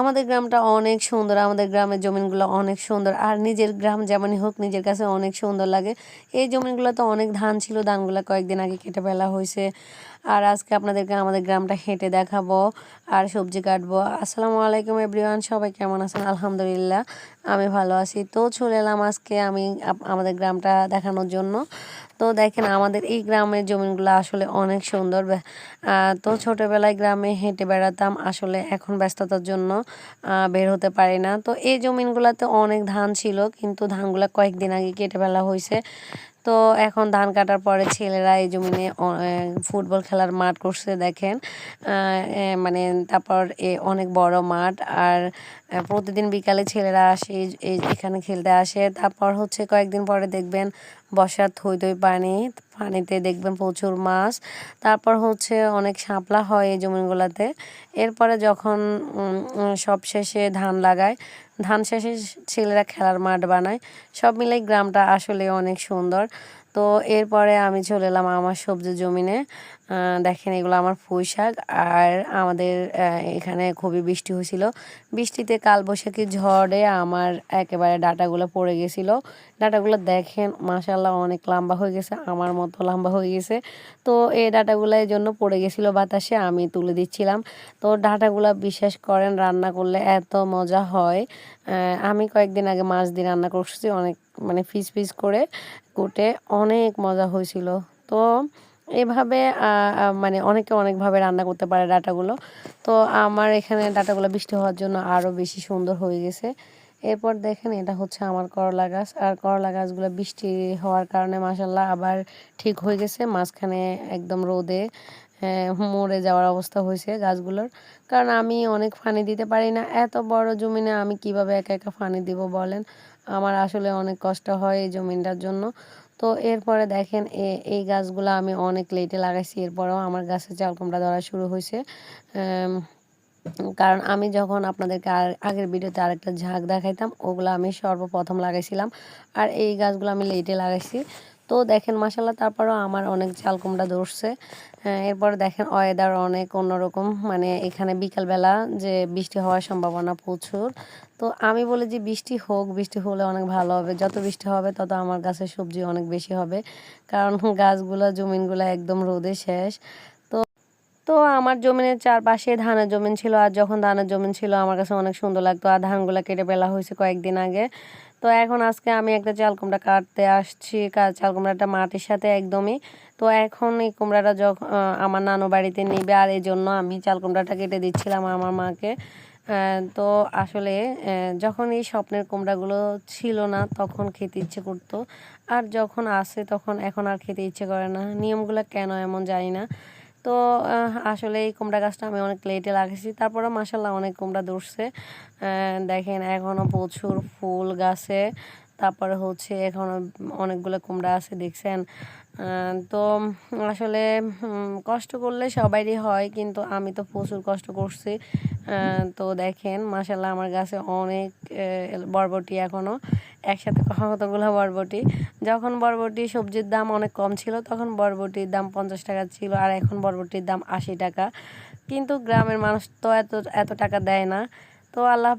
আমাদের গ্রামটা অনেক সুন্দর, আমাদের গ্রামের জমিনগুলো অনেক সুন্দর। আর নিজের গ্রাম যেমনই হোক, নিজের কাছে অনেক সুন্দর লাগে। এই জমিনগুলোতে অনেক ধান ছিল, ধানগুলো কয়েকদিন আগে কেটে ফেলা হয়েছে। আর আজকে আপনাদেরকে আমাদের গ্রামটা হেঁটে দেখাবো আর সবজি কাটবো। আসসালামু আলাইকুম এভরিওয়ান, সবাই কেমন আছেন? আলহামদুলিল্লাহ। আমি ভালো আছি। তো চলে এলাম আজকে আমি আমাদের গ্রামটা দেখানোর জন্য। তো দেখেন আমাদের এই গ্রামের জমিনগুলো আসলে অনেক সুন্দর তো ছোটোবেলায় গ্রামে হেঁটে বেড়াতাম, আসলে এখন ব্যস্ততার জন্য বের হতে পারি না। তো এই জমিনগুলোতে অনেক ধান ছিল, কিন্তু ধানগুলো কয়েকদিন আগে কেটে ফেলা হয়েছে। তো এখন ধান কাটার পরে ছেলেরা এই জমিনে ফুটবল খেলার মাঠ করছে, দেখেন। মানে তারপর এ, অনেক বড় মাঠ আর প্রতিদিন বিকালে ছেলেরা আসে এখানে খেলতে আসে। তারপর হচ্ছে কয়েকদিন পরে দেখবেন বর্ষার থই থই পানি, পানিতে দেখবেন প্রচুর মাছ। তারপর হচ্ছে অনেক শাপলা হয় এই জমিগুলোতে। এরপরে যখন সব শেষে ধান লাগায়, ধান শেষে ছেলেরা খেলার মাঠ বানায়। সব মিলেই গ্রামটা আসলে অনেক সুন্দর। তো এরপরে আমি চলে এলাম আমার সবজি জমিনে। দেখেন এগুলো আমার পুঁই শাক আর আমাদের এখানে খুবই বৃষ্টি হয়েছিল। বৃষ্টিতে কালবৈশাখী ঝড়ে আমার একেবারে ডাটাগুলো পড়ে গেছিল। ডাটাগুলো দেখেন মাসাল্লাহ অনেক লম্বা হয়ে গেছে, আমার মতো লম্বা হয়ে গেছে। তো এই ডাটাগুলো এই জন্য পড়ে গেছিল বাতাসে, আমি তুলে দিচ্ছিলাম। তো ডাটাগুলো বিশ্বাস করেন, রান্না করলে এত মজা হয়। আমি কয়েকদিন আগে মাছ দিয়ে রান্না করছি, অনেক মানে ফিস ফিস করে কুটে অনেক মজা হয়েছিল। তো এভাবে মানে অনেকে অনেকভাবে রান্না করতে পারে ডাটাগুলো। তো আমার এখানে ডাটাগুলো বৃষ্টি হওয়ার জন্য আরও বেশি সুন্দর হয়ে গেছে। এরপর দেখেন এটা হচ্ছে আমার করলা গাছ। আর করলা গাছগুলো বৃষ্টি হওয়ার কারণে মাসাল্লাহ আবার ঠিক হয়ে গেছে। মাঝখানে একদম রোদে মরে যাওয়ার অবস্থা হয়েছে গাছগুলোর। কারণ আমি অনেক ফানি দিতে পারি না। এত বড় জমিনে আমি কীভাবে একা একা ফানি দিব বলেন? আমার আসলে অনেক কষ্ট হয় এই জমিনটার জন্য। তো এরপরে দেখেন এই গাছগুলো আমি অনেক লেটে লাগাইছি। এরপরেও আমার গাছে চাল কুমড়া ধরা শুরু হয়েছে। কারণ আমি যখন আপনাদেরকে আগের ভিডিওতে আরেকটা ঝাঁক দেখাইতাম, ওগুলো আমি সর্বপ্রথম লাগাইছিলাম। আর এই গাছগুলো আমি লেটে লাগাইছি। তো দেখেন মাসাল্লাহ তারপরও আমার অনেক চাল কুমড়া ধরছে হ্যাঁ, এরপর দেখেন ওয়েদার অনেক অন্যরকম মানে এখানে বিকালবেলা যে বৃষ্টি হওয়ার সম্ভাবনা প্রচুর। তো আমি বলি যে বৃষ্টি হোক বৃষ্টি হলে অনেক ভালো হবে যত বৃষ্টি হবে তত আমার গাছের সবজি অনেক বেশি হবে কারণ গাছগুলো জমিনগুলো একদম রোদে শেষ। তো তো আমার জমিনের চারপাশে ধানের জমিন ছিল আর যখন ধানের জমিন ছিল আমার কাছে অনেক সুন্দর লাগতো আর ধানগুলো কেটে ফেলা হয়েছে কয়েকদিন আগে তো এখন আজকে আমি একটা চাল কুমড়া কাটতে আসছি চাল কুমড়াটা মাটির সাথে একদমই। তো এখন এই কুমড়াটা যখন আমার নানু বাড়িতে নিবে আর এই জন্য আমি চাল কুমড়াটা কেটে দিচ্ছিলাম আমার মাকে। তো আসলে যখন এই স্বপ্নের কুমড়াগুলো ছিল না তখন খেতে ইচ্ছে করতো। আর যখন আসে তখন এখন আর খেতে ইচ্ছে করে না। নিয়মগুলো কেন এমন জানি না। তো আসলে এই কুমড়া গাছটা আমি অনেক লেটে লাগিয়েছি তারপরে মাসাল্লাহ অনেক কুমড়া ধরছে। দেখেন এখনও প্রচুর ফুল গাছে। তারপরে হচ্ছে এখনও অনেকগুলো কুমড়া আছে, দেখছেন? তো আসলে কষ্ট করলে সবারই হয়, কিন্তু আমি তো প্রচুর কষ্ট করছি। তো দেখেন মাসাল্লাহ আমার গাছে অনেক বরবটি এখনও একসাথে কতগুলো বরবটি? যখন বরবটি সবজির দাম অনেক কম ছিল, তখন বরবটির দাম পঞ্চাশ টাকা ছিল, আর এখন বরবটির দাম আশি টাকা। কিন্তু গ্রামের মানুষ তো এত এত টাকা দেয় না। তো আল্লাহ